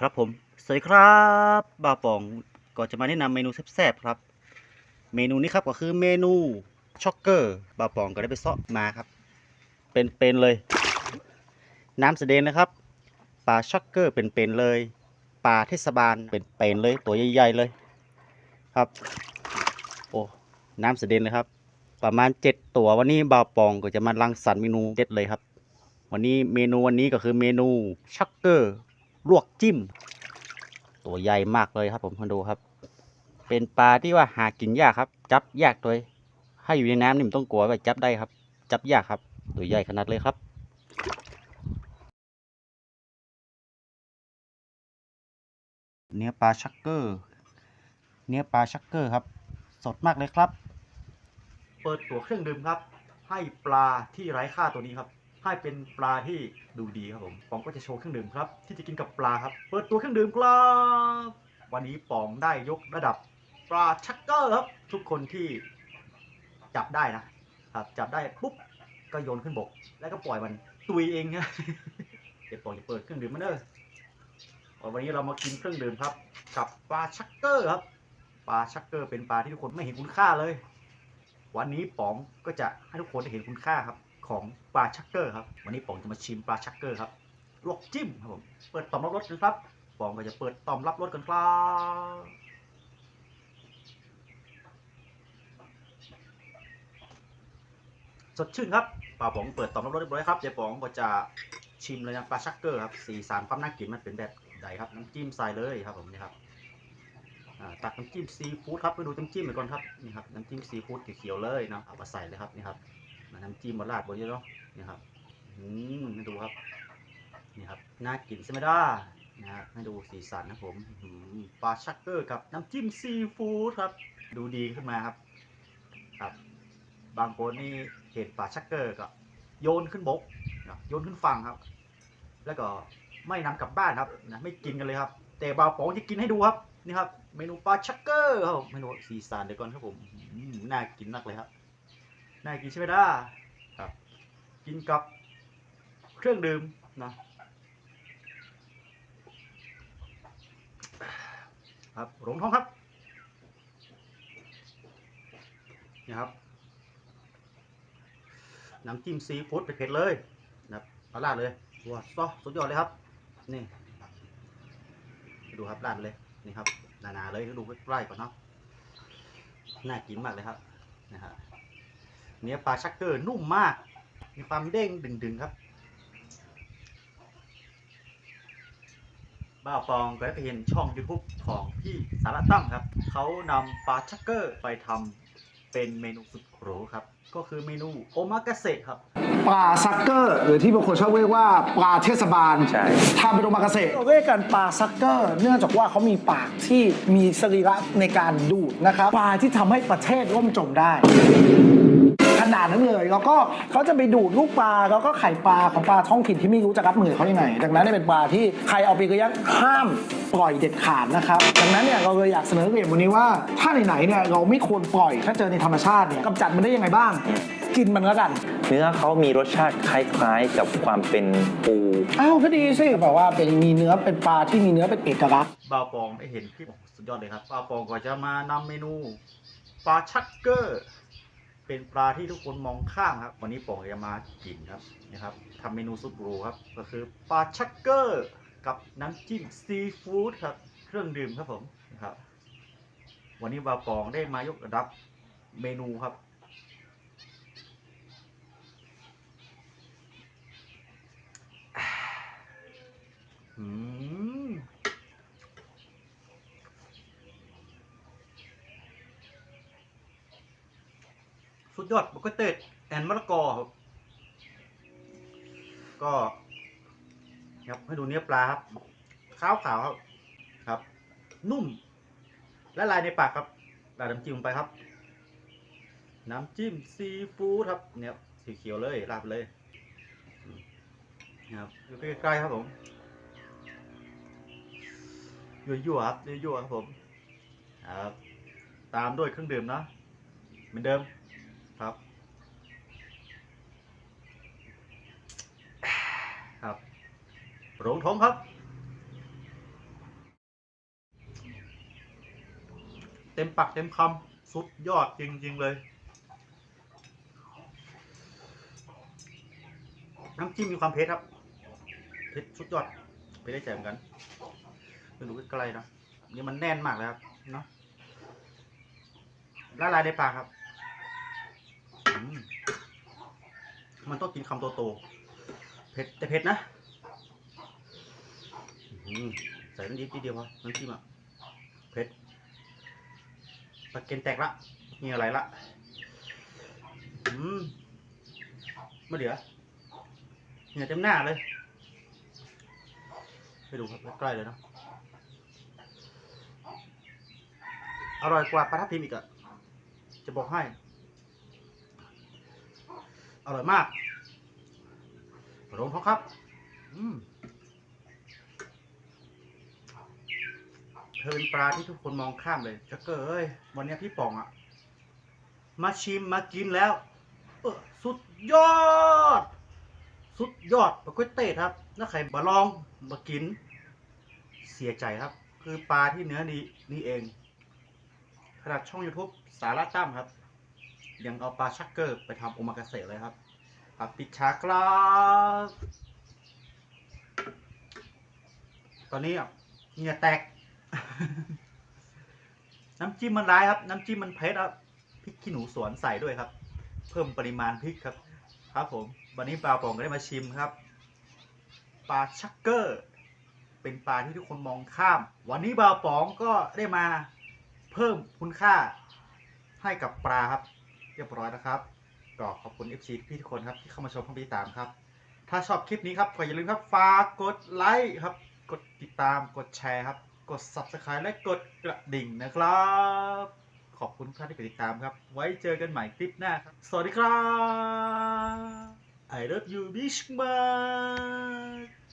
ครับผม สวัสดีครับบ่าวปองก็จะมาแนะนำเมนูแซ่บๆครับ เมนูนี้ครับก็คือเมนูช็อกเกอร์บ่าวปองก็ได้ไปซาะมาครับ เป็นๆเลย น้ำเสดนนะครับปลาช็อกเกอร์เป็นๆเลยปลาเทศบาลเป็นๆเลยตัวใหญ่ๆเลยครับโอ้น้ำเสดนเลยครับ ประมาณเจ็ดตัววันนี้บ่าวปองก็จะมารังสรรค์เมนูเด็ดเลยครับ วันนี้เมนูวันนี้ก็คือเมนูช็อกเกอร์ ลวกจิ้ม ตัวใหญ่มากเลยครับ ผมมาดูครับ เป็นปลาที่ว่าหากินยากครับ จับยากตัวให้อยู่ในน้ำนี่มันต้องกลัวว่าจับได้ครับ จับยากครับ ตัวใหญ่ขนาดเลยครับเนื้อปลาชักเกอร์ เนื้อปลาชักเกอร์ครับ สดมากเลยครับ เปิดตัวเครื่องดื่มครับ ให้ปลาที่ไร้ค่าตัวนี้ครับ ให้เป็นปลาที่ดูดีครับผมปองก็จะโชว์เครื่องดื่มครับ ที่จะกินกับปลาครับ เปิดตัวเครื่องดื่มครับวันนี้ปองได้ยกระดับปลาชักเกอร์ครับ ทุกคนที่จับได้นะครับจับได้ปุ๊บก็โยนขึ้นบก แล้วก็ปล่อยมันตุยเองนะเดี๋ยวปองจะเปิดเครื่องดื่มมาเด้อวันนี้เรามากินเครื่องดื่มครับ กับปลาชักเกอร์ครับปลาชักเกอร์เป็นปลาที่ทุกคนไม่เห็นคุณค่าเลย วันนี้ป๋องก็จะให้ทุกคนได้เห็นคุณค่าครับ ของปลาชักเกอร์ครับวันนี้ป๋องจะมาชิมปลาชักเกอร์ครับลวกจิ้มครับผมเปิดต่อมรับรสกันครับป๋องก็จะเปิดต่อมรับรสกันครับสดชื่นครับปลาป๋องเปิดต่อมรับรสเรียบร้อยครับเจ๊ป๋องก็จะชิมเลยนะปลาชักเกอร์ครับสีสันความน่ากินมันเป็นแบบใดครับน้ำจิ้มใส่เลยครับผมนี่ครับตักน้ำจิ้มซีฟู้ดครับไปดูน้ำจิ้มไปก่อนครับนี่ครับน้ำจิ้มซีฟู้ดเขียวๆเลยนะเอามาใส่เลยครับนี่ครับ น้ำจิ้มมาราดบนนี้เนาะนี่ครับอืมให้ดูครับนี่ครับน่ากินใช่ไหมด้านะฮะให้ดูสีสันนะผมหือปลาชักเกอร์กับน้ำจิ้มซีฟู้ดครับ ดูดีขึ้นมาครับ ครับ บางคนนี่เห็นปลาชักเกอร์ก็โยนขึ้นบกนะโยนขึ้นฝั่งครับ แล้วก็ไม่นำกลับบ้านครับนะไม่กินกันเลยครับ แต่บาวป๋องจะกินให้ดูครับนี่ครับ เมนูปลาชักเกอร์ครับเมนูสีสันเดี๋ยวก่อนครับผมอืมน่ากินมากเลยครับ น่ากินใช่ไหมด้าครับ กินกับเครื่องดื่มนะครับหลงท้องครับนี่ครับน้ำจิ้มซีฟู้ดเผ็ดๆเลยนะครับเอาราดเลยว้าวซอสสุดยอดเลยครับ นี่ ดูครับราดเลยนี่ครับหนาๆเลยก็ดูใกล้ๆก่อนเนาะน่ากินมากเลยครับนะฮะ เนื้อปลาชักเกอร์นุ่มมาก มีความเด้งดึงๆครับ บ้าปองก็ได้ไปเห็นช่อง YouTube ของพี่สาระตั้มครับ เขานำปลาชักเกอร์ไปทำเป็นเมนูสุดหรูครับ ก็คือเมนูโอมากาเสะครับ ปลาซักเกอร์ หรือที่บางคนชอบเรียกว่าปลาเทศบาลใช่ ทำเป็นโอมากาเสะเรียกกันปลาซักเกอร์ เนื่องจากว่าเขามีปากที่มีสรีระในการดูดนะครับปลาที่ทำให้ประเทศร่มจมได้ แล้วก็เขาจะไปดูดลูกปลาแล้วก็ไข่ปลาของปลาท้องถิ่นที่ไม่รู้จะรับมือเขายังไง ดังนั้นเนี่ยเป็นปลาที่ใครเอาไปเลี้ยงห้ามปล่อยเด็ดขาดนะครับ ดังนั้นเนี่ยเราเลยอยากเสนอเกมวันนี้ว่า ถ้าไหนๆเนี่ยเราไม่ควรปล่อยถ้าเจอในธรรมชาติเนี่ยกำจัดมันได้ยังไงบ้าง กินมันแล้วกัน เนื้อเขามีรสชาติคล้ายๆกับความเป็นปู อ้าวก็ดีสิแบบว่าเป็นมีเนื้อเป็นปลาที่มีเนื้อเป็นเอกลักษณ์บ่าวปองได้เห็นคลิปสุดยอดเลยครับบ่าวปองก็จะมานำเมนูปลาชักเกอร์ เป็นปลาที่ทุกคนมองข้ามครับ วันนี้ปองจะมากินครับนะครับทำเมนูสุดหรูครับ ก็คือปลาชักเกอร์กับน้ำจิ้มซีฟู้ดครับ เครื่องดื่มครับผมนะครับ วันนี้บ่าปองได้มายกระดับเมนูครับ อืม สุดยอดบุกเกเตดแอนมะละกอครับก็ครับให้ดูเนื้อปลาครับขาวขาวครับครับ นุ่ม และลายในปากครับราดน้ำจิ้มลงไปครับ น้ำจิ้มซีฟู้ดครับ เนี่ยสีเขียวเลยราดเลยครับอยู่ใกล้ๆครับผมยั่วๆครับยั่วๆครับผมครับ ตามด้วยเครื่องดื่มนะเหมือนเดิม โปร่งท้องครับ เต็มปักเต็มคำสุดยอดจริง ๆ เลย น้ำจิ้มมีความเผ็ดครับ เผ็ดสุดยอดไปได้ใจเหมือนกันดูใกล้ๆนะนี่มันแน่นมากเลยครับเนาะละลายในปากครับ มันต้องกินคำโตๆเผ็ดแต่เผ็ดนะ ใส่น้ำนิดนิดเดียวพอน้ำจิ้มอะเผ็ดตะเกนแตกละมีอะไรละอืมมาเดี๋ยวเหงื่อเต็มหน้าเลยไปดูครับใกล้ๆเลยเนาะอร่อยกว่าปลาทับทิมอีกอะจะบอกให้ อร่อยมากโรงทองครับ อืม ธอเป็นปลาที่ทุกคนมองข้ามเลยจักเกอร์เอ้ยวันนี้พี่ป๋องอะมาชิมมากินแล้ว เออสุดยอด สุดยอดปลาก๋วยเตี๋ยครับถ้าใครมาลองมากิน เสียใจครับ คือปลาที่เนื้อนี้นี่เองขนาดช่อง YouTube สาระตั้มครับ ยังเอาปลาชักเกอร์ไปทำโอมากาเสะเลยครับครับปิดฉากครับตอนนี้อะเหงื่อแตก น้ำจิ้มมันร้ายครับ น้ำจิ้มมันเผ็ดครับพริกขี้หนูสวนใส่ด้วยครับ เพิ่มปริมาณพริกครับ ครับผมวันนี้ปลาปองก็ได้มาชิมครับ ปลาชักเกอร์ เป็นปลาที่ทุกคนมองข้าม วันนี้บาวปองก็ได้มาเพิ่มคุณค่าให้กับปลาครับ เรียบร้อยนะครับก็ขอบคุณ FC พี่ทุกคนครับที่เข้ามาชมเข้ามาติดตามครับ ถ้าชอบคลิปนี้ครับก็อย่าลืมครับฝากกดไลค์ครับ กดติดตามกดแชร์ครับ กด Subscribe และกดกระดิ่งนะครับ ขอบคุณทุกท่านที่ติดตามครับ ไว้เจอกันใหม่คลิปหน้าครับ สวัสดีครับ I love you, bitch much